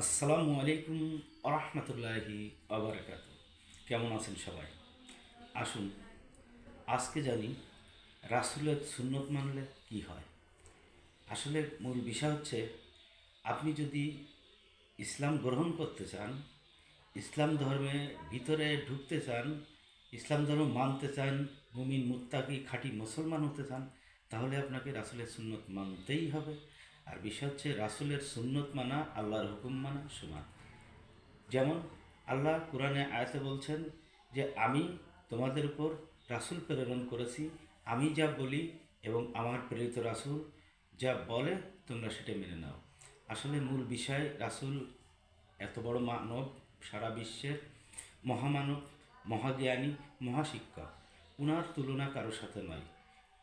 আসসালামু আলাইকুম আরহামতুল্লাহি আবরাকাত কেমন আছেন সবাই? আসুন, আজকে জানি রাসুলের সুন্নত মানলে কি হয়। আসলে মূল বিষয় হচ্ছে, আপনি যদি ইসলাম গ্রহণ করতে চান, ইসলাম ধর্মে ভিতরে ঢুকতে চান, ইসলাম ধর্ম মানতে চান, মুমিন, মুত্তাকি, খাঁটি মুসলমান হতে চান, তাহলে আপনাকে রাসুলের সুন্নত মানতেই হবে। আর বিষয় হচ্ছে রাসুলের সুন্নত মানা, আল্লাহর হুকুম মানা সমান। যেমন আল্লাহ কোরআনে আয়াতে বলছেন যে, আমি তোমাদের উপর রাসুল প্রেরণ করেছি, আমি যা বলি এবং আমার প্রেরিত রাসুল যা বলে, তোমরা সেটা মেনে নাও। আসলে মূল বিষয়, রাসুল এত বড় মানব, সারা বিশ্বের মহামানব, মহাজ্ঞানী, মহাশিক্ষক। উনার তুলনা কারোর সাথে নয়।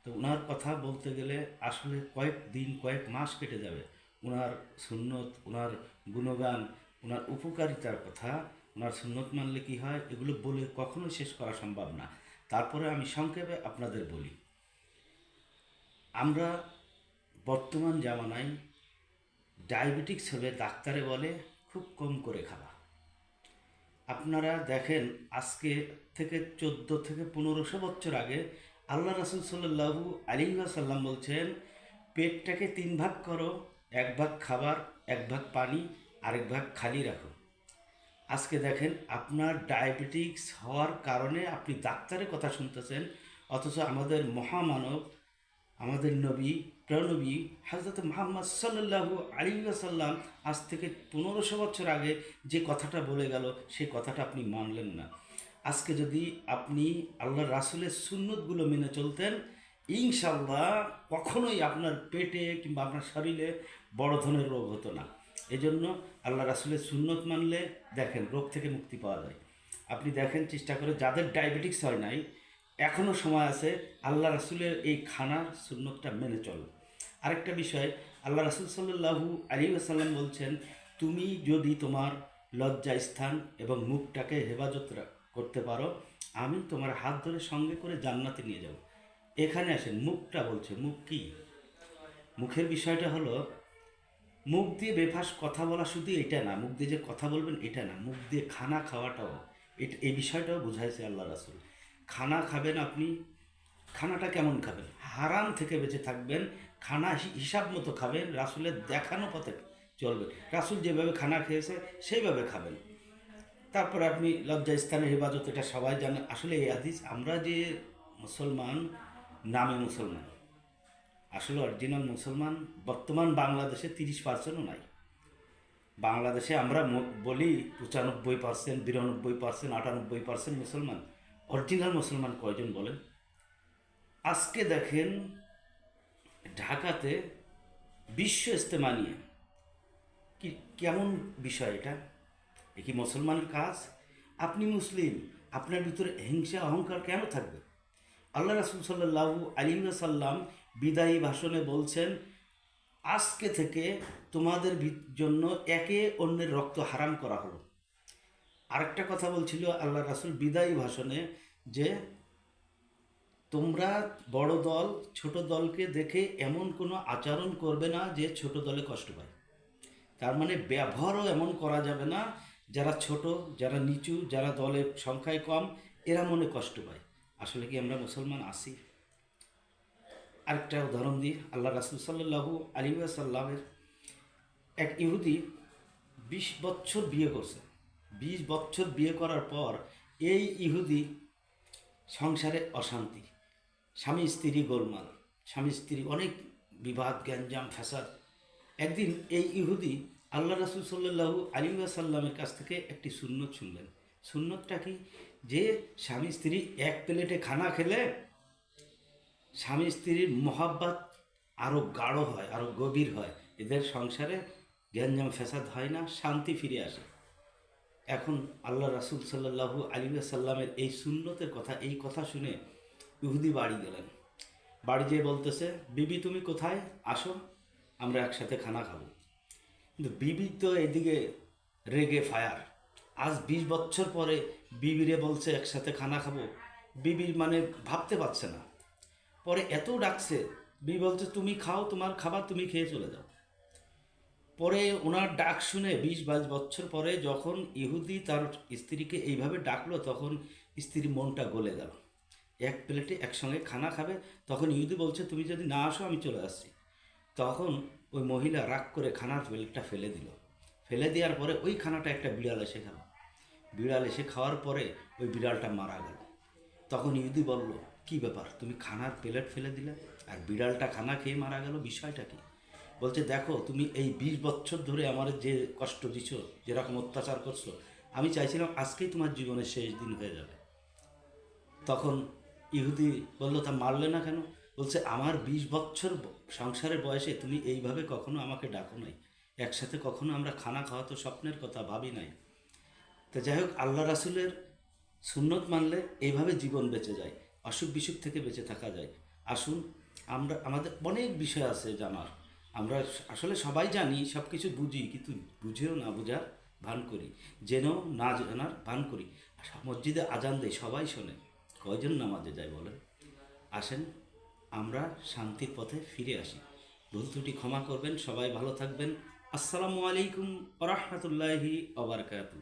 তো ওনার কথা বলতে গেলে আসলে কয়েক দিন, কয়েক মাস কেটে যাবে। ওনার সুন্নত ওনার গুণগান ওনার উপকারিতার কথা ওনার সুন্নত মানলে কি হয়, এগুলো বলে কখনো শেষ করা সম্ভব না। তারপরে আমি সংক্ষেপে আপনাদের বলি। আমরা বর্তমান জামানায় ডায়াবেটিক্স হলে ডাক্তারে বলে, খুব কম করে খাওয়া আপনারা দেখেন, আজকে থেকে চোদ্দ থেকে পনেরোশো বছর আগে আল্লাহ রাসুল সাল্লাহু আলী সাল্লাম বলছেন, পেটটাকে তিন ভাগ করো, এক ভাগ খাবার, এক ভাগ পানি, আরেক ভাগ খালি রাখো। আজকে দেখেন আপনার ডায়াবেটিক্স হওয়ার কারণে আপনি ডাক্তারের কথা শুনতেছেন, অথচ আমাদের মহামানব, আমাদের নবী, প্রণবী হজরত মোহাম্মদ সাল্লাহু আলী সাল্লাম আজ থেকে পনেরোশো বছর আগে যে কথাটা বলে গেল সেই কথাটা আপনি মানলেন না। আজকে যদি আপনি আল্লাহ রাসুলের সুন্নতগুলো মেনে চলতেন ইনশাল্লাহ কখনোই আপনার পেটে কিংবা আপনার শরীরে বড় ধরনের রোগ হতো না। এজন্য আল্লাহ রাসুলের সুন্নত মানলে দেখেন রোগ থেকে মুক্তি পাওয়া যায়। আপনি দেখেন চেষ্টা করে, যাদের ডায়াবেটিক্স হয় নাই এখনও সময় আছে আল্লাহ রাসুলের এই খানার সুন্নতটা মেনে চলো। আরেকটা বিষয় আল্লাহ রাসুল সাল্লাহু আলী আসাল্লাম বলছেন, তুমি যদি তোমার লজ্জা স্থান এবং মুখটাকে হেফাজত রা- করতে পারো, আমি তোমার হাত ধরে সঙ্গে করে জান্নাতে নিয়ে যাব। এখানে আসেন, মুখটা বলছে, মুখ কি? মুখের বিষয়টা হলো, মুখ দিয়ে বেফাস কথা বলা শুধু এটা না, মুখ দিয়ে যে কথা বলবেন এটা না, মুখ দিয়ে খানা খাওয়াটাও, এটা, এই বিষয়টাও বুঝাইছে আল্লাহ রাসুল। খানা খাবেন আপনি, খানাটা কেমন খাবেন? হারাম থেকে বেঁচে থাকবেন, খানা হিসাব মতো খাবেন, রাসুলের দেখানো পথে চলবেন। রাসুল যেভাবে খানা খেয়েছে, সেইভাবে খাবেন। তারপরে আপনি লজ্জা স্থানের হেফাজত, এটা সবাই জানে। আসলে এই হাদিস, আমরা যে মুসলমান, নামে মুসলমান, আসলে অরিজিনাল মুসলমান, বর্তমান বাংলাদেশে তিরিশ পার্সেন্টও নাই। বাংলাদেশে আমরা বলি পঁচানব্বই পার্সেন্ট বিরানব্বই পার্সেন্ট আটানব্বই পার্সেন্ট মুসলমান। অরিজিনাল মুসলমান কয়জন বলেন? আজকে দেখেন, ঢাকাতে বিশ্ব ইস্তেমা নিয়ে, কি, কেমন বিষয় এটা? এ কি মুসলমানের কাজ? আপনি মুসলিম, আপনার ভিতরে হিংসা, অহংকার কেন থাকবে? আল্লাহ রাসুল সাল্লাহু আলী সাল্লাম বিদায়ী ভাষণে বলছেন, আজকে থেকে তোমাদের জন্য একে অন্যের রক্ত হারাম করা হলো। আরেকটা কথা বলছিল আল্লাহ রাসুল বিদায়ী ভাষণে যে, তোমরা বড় দল, ছোট দলকে দেখে এমন কোনো আচরণ করবে না যে ছোট দলে কষ্ট পায়। তার মানে ব্যবহারও এমন করা যাবে না যারা ছোট, যারা নিচু, যারা দলের সংখ্যায় কম, এরা মনে কষ্ট পায়। আসলে কি আমরা মুসলমান আছি আরেকটা উদাহরণ দিই। আল্লাহ রাসুল সাল্লাহু আলী সাল্লামের এক ইহুদি বিশ বছর বিয়ে করছে। বিশ বছর বিয়ে করার পর এই ইহুদি সংসারে অশান্তি। স্বামী, স্ত্রী গোলমাল। স্বামী, স্ত্রী অনেক বিবাদ, গ্যাঞ্জাম, ফ্যাসাদ। একদিন এই ইহুদি আল্লাহ রাসুল সাল্লাহু আলী সাল্লামের কাছ থেকে একটি সুন্নত শুনলেন। সুন্নতটা কি? যে স্বামী স্ত্রী এক প্লেটে খানা খেলে, স্বামী স্ত্রীর মহাব্বাত আরও গাঢ় হয় আরও গভীর হয়। এদের সংসারে গ্যাঞ্জাম ফ্যাসাদ হয় না, শান্তি ফিরে আসে। এখন আল্লাহ রাসুল সাল্লাহু আলী সাল্লামের এই সুন্নতের কথা, এই কথা শুনে ইহুদি বাড়ি গেলেন। বাড়ি যেয়ে বলতেছে, বিবি, তুমি কোথায়? আসো, আমরা একসাথে খানা খাব। কিন্তু বিবি তো এদিকে রেগে ফায়ার। আজ বিশ বছর পরে বিবিরে বলছে, একসাথে খানা খাব। বিবির মানে ভাবতে পারছে না। পরে এত ডাকছে, বিবি বলছে, তুমি খাও, তোমার খাবার তুমি খেয়ে চলে যাও। পরে ওনার ডাক শুনে বিশ বাইশ বছর পরে যখন ইহুদি তার স্ত্রীকে এইভাবে ডাকলো, তখন স্ত্রীর মনটা গলে গেল। এক প্লেটে একসঙ্গে খানা খাবে, তখন ইহুদি বলছে, তুমি যদি না আসো, আমি চলে আসছি। তখন ওই মহিলা রাগ করে খানার প্লেটটা ফেলে দিল। ফেলে দেওয়ার পরে ওই খানাটা একটা বিড়াল এসে খেল। বিড়াল এসে খাওয়ার পরে ওই বিড়ালটা মারা গেল। তখন ইহুদি বলল, কি ব্যাপার? তুমি খানার প্লেট ফেলে দিলে? আর বিড়ালটা খানা খেয়ে মারা গেল? বিষয়টা কি? বলছে, দেখো, তুমি এই বিশ বছর ধরে আমার যে কষ্ট দিছ, যেরকম অত্যাচার করছ, আমি চাইছিলাম আজকেই তোমার জীবনের শেষ দিন হয়ে যাবে। তখন ইহুদি বলল, তা মারলে না কেন? বলছে, আমার বিশ বছর সংসারের বয়সে তুমি এইভাবে কখনো আমাকে ডাকো নাই। একসাথে কখনো আমরা খানা খাওয়া তো স্বপ্নের কথা, ভাবি নাই। তো যাই হোক, আল্লাহ রাসুলের সুন্নত মানলে এইভাবে জীবন বেঁচে যায়, অসুখ বিসুখ থেকে বেঁচে থাকা যায়। আসুন, আমরা, আমাদের অনেক বিষয় আছে জানার। আমরা আসলে সবাই জানি সব কিছু বুঝি, কিন্তু বুঝেও না বুঝার ভান করি। জেনেও না জানার ভান করি। মসজিদে আজান দেয়, সবাই শোনে। কয়জন নামাজে যায় বলেন? আসেন। আমরা শান্তির পথে ফিরে আসি। ভুল ত্রুটি ক্ষমা করবেন, সবাই ভালো থাকবেন। আসসালামু আলাইকুম রহমতুল্লাহি ওবরকাতু